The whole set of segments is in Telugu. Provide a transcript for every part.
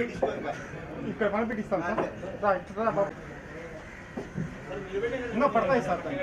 पेपर पे डिस्टेंस राइट रा बाप ना पड़ता है साथ में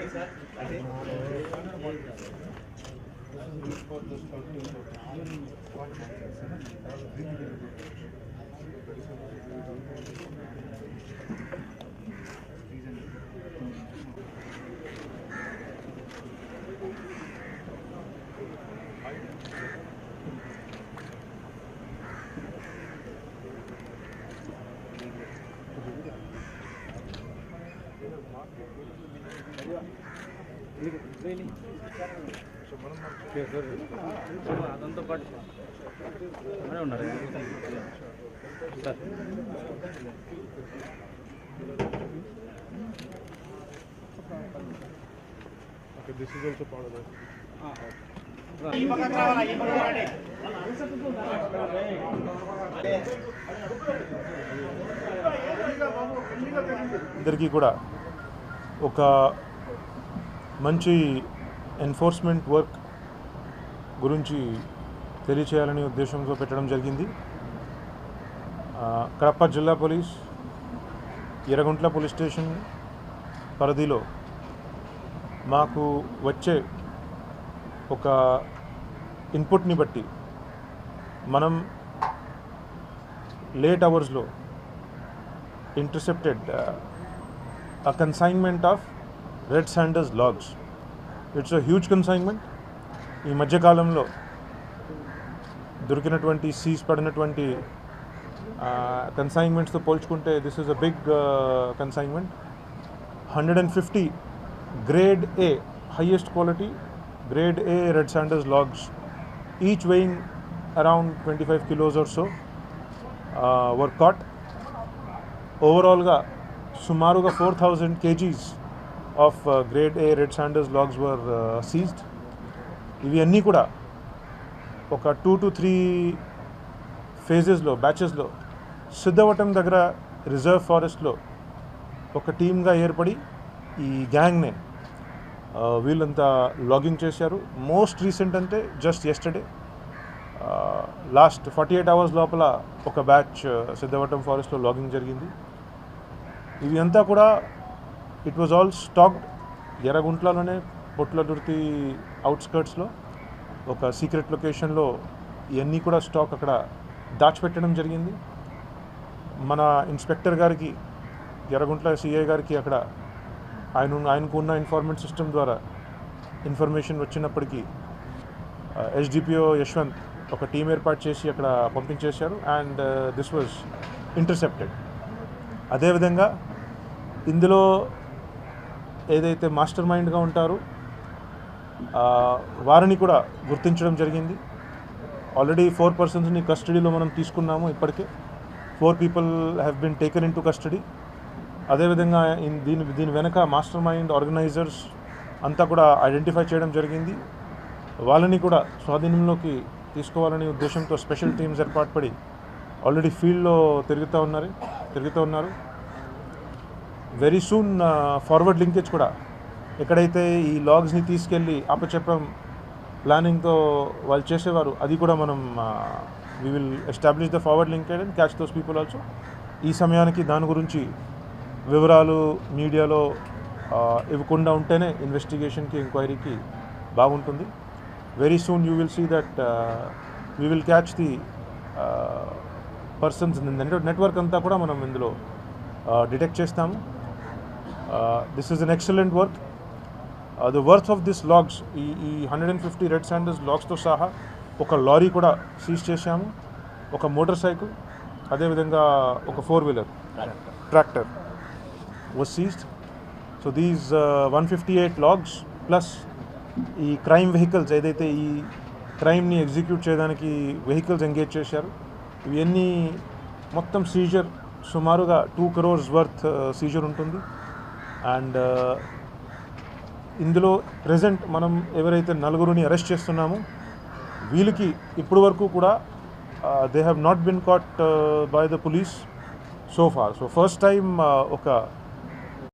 అదంతా పాటు అదే ఉన్నారు sir this is also part of కూడా ఒక మంచి ఎన్ఫోర్స్మెంట్ వర్క్ గురించి తెలియచేయాలనే ఉద్దేశంతో పెట్టడం జరిగింది. కడప జిల్లా పోలీస్ ఎర్రగుంట్ల పోలీస్ స్టేషన్ పరిధిలో మాకు వచ్చే ఒక ఇన్పుట్ని బట్టి మనం లేట్ అవర్స్లో intercepted a consignment of red sanders logs it's a huge consignment ఈ మధ్యకాలంలో దొరికినటువంటి సీజ్ పడినటువంటి కన్సైన్మెంట్స్తో పోల్చుకుంటే this is a big consignment hundred and fifty grade A highest quality grade A red sanders logs each weighing around twenty five kilos are so were caught ఓవరాల్గా సుమారుగా four thousand kgs of grade A red sanders logs were seized ఇవి అన్నీ కూడా ఒక టూ టు త్రీ ఫేజెస్లో బ్యాచెస్లో సిద్ధవటం దగ్గర రిజర్వ్ ఫారెస్ట్లో ఒక టీమ్గా ఏర్పడి ఈ గ్యాంగ్నే uh, వీళ్ళంతా లాగింగ్ చేశారు. మోస్ట్ రీసెంట్ అంటే just yesterday last forty eight hours లోపల ఒక బ్యాచ్ uh, సిద్ధవటం ఫారెస్ట్లో లాగింగ్ జరిగింది. ఇవి అంతా కూడా ఇట్ వాజ్ ఆల్ స్టాక్డ్ ఎర్రగుంట్లలోనే పొట్లదుర్తి అవుట్స్కర్ట్స్లో ఒక సీక్రెట్ లొకేషన్లో ఇవన్నీ కూడా స్టాక్ అక్కడ దాచిపెట్టడం జరిగింది. మన ఇన్స్పెక్టర్ గారికి ఎర్రగుంట్ల సిఐ గారికి అక్కడ ఆయన ఆయనకు ఉన్న ఇన్ఫార్మెంట్ సిస్టమ్ ద్వారా ఇన్ఫర్మేషన్ వచ్చినప్పటికీ ఎస్డిపిఓ యశ్వంత్ ఒక టీం ఏర్పాటు చేసి అక్కడ పంపించేశారు. అండ్ దిస్ వాజ్ ఇంటర్సెప్టెడ్ అదేవిధంగా ఇందులో ఏదైతే మాస్టర్ మైండ్గా ఉంటారో వారిని కూడా గుర్తించడం జరిగింది. ఆల్రెడీ ఫోర్ పర్సన్స్ని కస్టడీలో మనం తీసుకున్నాము ఇప్పటికే. Four people have been taken into custody. అదేవిధంగా దీని దీని వెనక మాస్టర్ మైండ్ ఆర్గనైజర్స్ అంతా కూడా ఐడెంటిఫై చేయడం జరిగింది. వాళ్ళని కూడా స్వాధీనంలోకి తీసుకోవాలనే ఉద్దేశంతో స్పెషల్ టీమ్స్ ఏర్పాటు పడి ఆల్రెడీ ఫీల్డ్లో తిరుగుతూ ఉన్నారు తిరుగుతూ ఉన్నారు. వెరీ సూన్ ఫార్వర్డ్ లింకేజ్ కూడా. ఎక్కడైతే ఈ లాగ్స్ని తీసుకెళ్ళి అప్పచెప్పం ప్లానింగ్తో వాళ్ళు చేసేవారు అది కూడా మనం we will establish the forward linkage and catch those people also ఈ సమయానికి దాని గురించి వివరాలు మీడియాలో uh, ఇవ్వకుండా ఉంటేనే ఇన్వెస్టిగేషన్కి ఎంక్వైరీకి బాగుంటుంది. Very soon you will see that we will catch the persons network అంతా కూడా మనం ఇందులో uh, డిటెక్ట్ చేస్తాము. This is an excellent work the worth of this logs ఈ ఈ hundred and fifty red sanders లాగ్స్తో సహా ఒక లారీ కూడా సీజ్ చేశాము. ఒక మోటార్ సైకిల్ అదేవిధంగా ఒక four wheeler tractor was seized so these one fifty eight logs plus ఈ క్రైమ్ వెహికల్స్ ఏదైతే ఈ క్రైమ్ని ఎగ్జిక్యూట్ చేయడానికి వెహికల్స్ ఎంగేజ్ చేశారు ఇవన్నీ మొత్తం సీజర్ సుమారుగా టూ క్రోర్స్ వర్త్ సీజర్ ఉంటుంది. అండ్ uh, ఇందులో ప్రజెంట్ మనం ఎవరైతే నలుగురిని అరెస్ట్ చేస్తున్నామో వీళ్ళకి ఇప్పటి వరకు కూడా they have not been caught by the police so far so first time ఒక